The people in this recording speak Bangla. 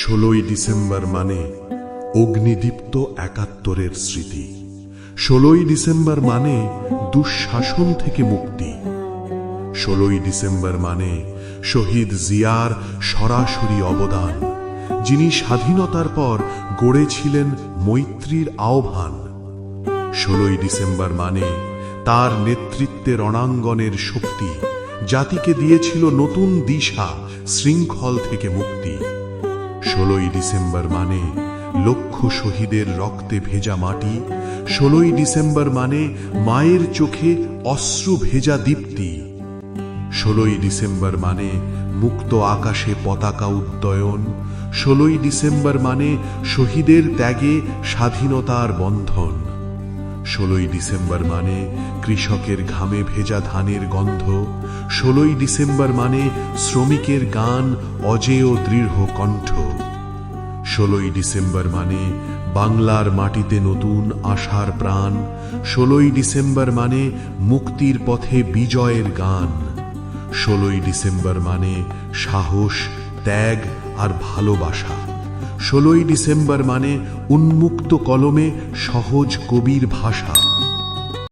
ষোলোই ডিসেম্বর মানে অগ্নিদীপ্ত একাত্তরের স্মৃতি। ষোলোই ডিসেম্বর মানে দুঃশাসন থেকে মুক্তি। ষোলোই ডিসেম্বর মানে শহীদ জিয়ার সরাসরি অবদান, যিনি স্বাধীনতার পর গড়েছিলেন মৈত্রীর আহ্বান। ষোলোই ডিসেম্বর মানে তার নেতৃত্বে রণাঙ্গনের শক্তি, জাতিকে দিয়েছিল নতুন দিশা, শৃঙ্খল থেকে মুক্তি। ষোলোই ডিসেম্বর মানে লক্ষ শহীদের রক্তে ভেজা মাটি, ষোলোই ডিসেম্বর মানে মায়ের চোখে অশ্রু ভেজা দীপ্তি, ষোলোই ডিসেম্বর মানে মুক্ত আকাশে পতাকা উদ্দয়ন ষোলোই ডিসেম্বর মানে শহীদের ত্যাগে স্বাধীনতার বন্ধন। ষোলোই ডিসেম্বর মানে কৃষকের ঘামে ভেজা ধানের গন্ধ, ষোলোই ডিসেম্বর মানে শ্রমিকের গান অজেয় দৃঢ় কণ্ঠ, ষোলোই ডিসেম্বর মানে বাংলার মাটিতে নতুন আশার প্রাণ, ষোলোই ডিসেম্বর মানে মুক্তির পথে বিজয়ের গান, ষোলোই ডিসেম্বর মানে সাহস, ত্যাগ আর ভালোবাসা। ষোলোই ডিসেম্বর মানে উন্মুক্ত কলমে সহজ কবির ভাষা।